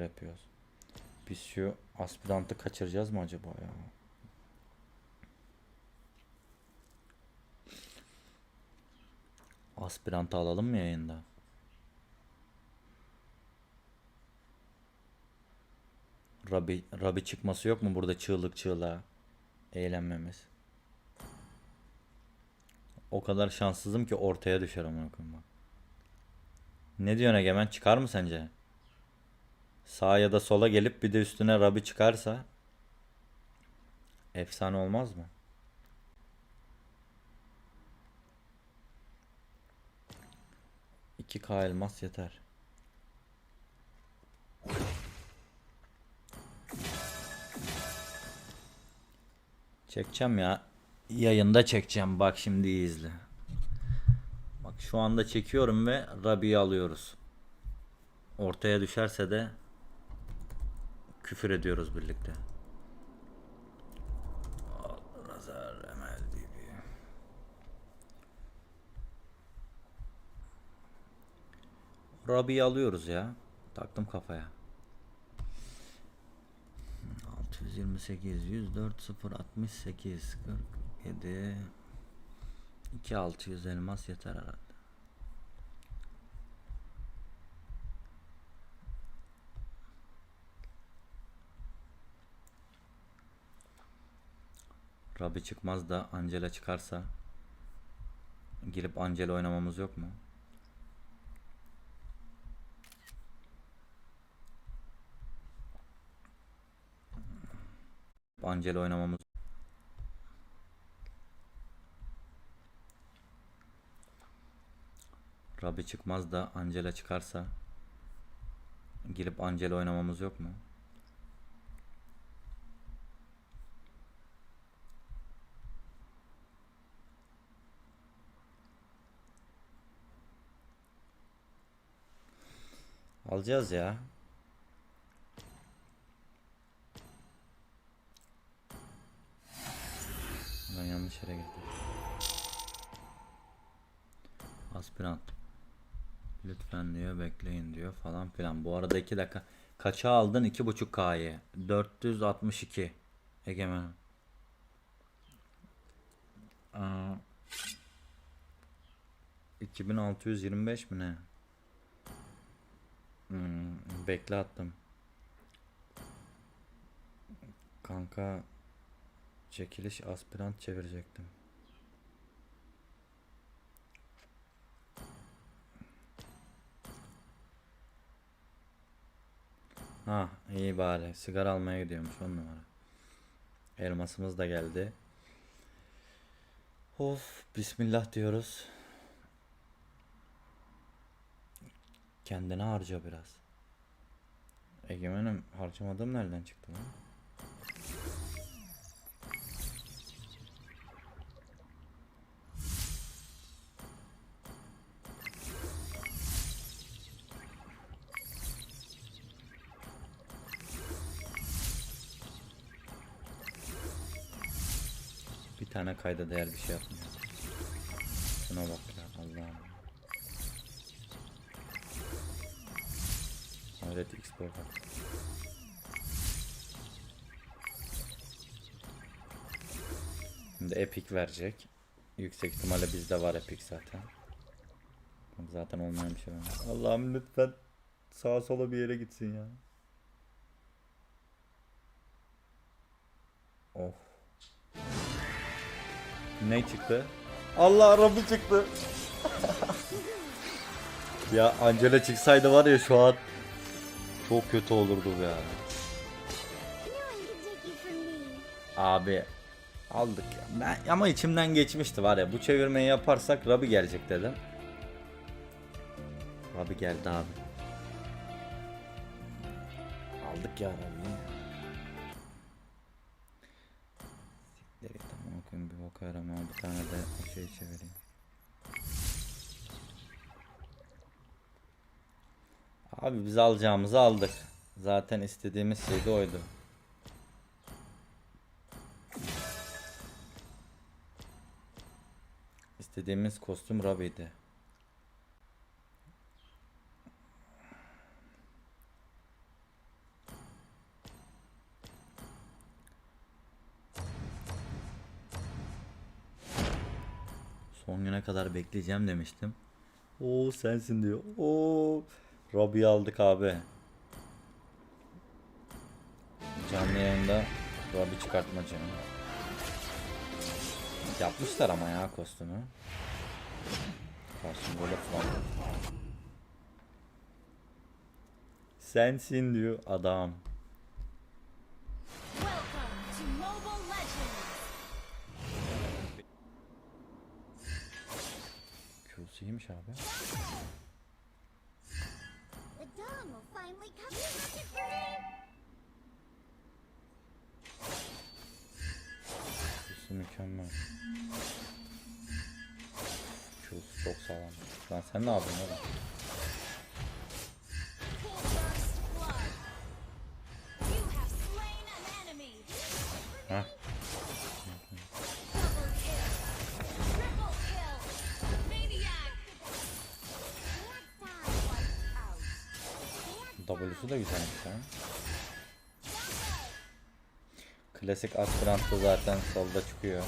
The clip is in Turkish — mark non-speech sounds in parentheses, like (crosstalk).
yapıyoruz. Biz şu aspirantı kaçıracağız mı acaba ya? Aspirantı alalım mı yayında? Rabi, Rabi çıkması yok mu burada çığlık çığlığa? Eğlenmemiz. O kadar şanssızım ki ortaya düşer amına koyayım. Ne diyorsun Egemen? Çıkar mı sence? Sağa ya da sola gelip bir de üstüne Rabi çıkarsa efsane olmaz mı? İki K elmas yeter. Çekeceğim ya. Yayında çekeceğim. Bak şimdi iyi izle. Bak şu anda çekiyorum ve Rabi'yi alıyoruz. Ortaya düşerse de küfür ediyoruz birlikte. Al, Razar Emel Bibi. Rabi'yi alıyoruz ya. Taktım kafaya. 628 104 0 68 47 2600 elmas yeter herhalde. Rabi çıkmaz da Angela çıkarsa girip Angela oynamamız yok mu? Angela oynamamız Rabi çıkmaz da Angela çıkarsa girip Angela oynamamız yok mu? Alacağız ya. Ben yanlış yere girdim. Aspirant. Lütfen diyor bekleyin diyor falan filan. Bu arada 2 dakika. Kaça aldın? 2.5 K'ye. 462. Egemen. Aa, 2625 mi ne? Hmm, bekle attım. Kanka çekiliş aspirant çevirecektim. Ha iyi bari. Sigara almaya gidiyormuş on numara. Elmasımız da geldi. Of bismillah diyoruz. Kendine harca biraz. Egemenim harcamadığım nereden çıktı lan? Bir tane kayda değer bir şey yapmıyor. Şuna bak ya Allah'ım. Hayret export bak. Şimdi Epic verecek. Yüksek ihtimalle bizde var Epic zaten. Zaten olmayan bir şey var. Allah'ım lütfen sağa sola bir yere gitsin ya. Of. Ne çıktı? Allah Rabbi çıktı. (laughs) ya Angela çıksaydı var ya şu an çok kötü olurdu me. Abi aldık ya. Ben, ama içimden geçmişti var ya bu çevirmeyi yaparsak Rabbi gelecek dedim. Rabbi geldi abi. Aldık ya Rabbi'yi. Siktir tamam bir boka yaramıyor. Bir tane de o şeyi çevireyim. Abi biz alacağımızı aldık. Zaten istediğimiz şey de oydu. İstediğimiz kostüm Rabi'ydi. Son güne kadar bekleyeceğim demiştim. O sensin diyor. O Robbie'yi aldık abi. Canlı yayında Robbie çıkartmacı. Yapmışlar ama ya kostümü. Karşım böyle falan. Sensin diyor adam. Welcome to Mobile Legends! Q'su iyiymiş abi. Dawn will finally come. For me? Q'su mükemmel. Q'su çok sağlam. Lan sen ne yapıyorsun oğlum? W'su da güzelmiş ha. Klasik Aspirant'ta zaten solda çıkıyor.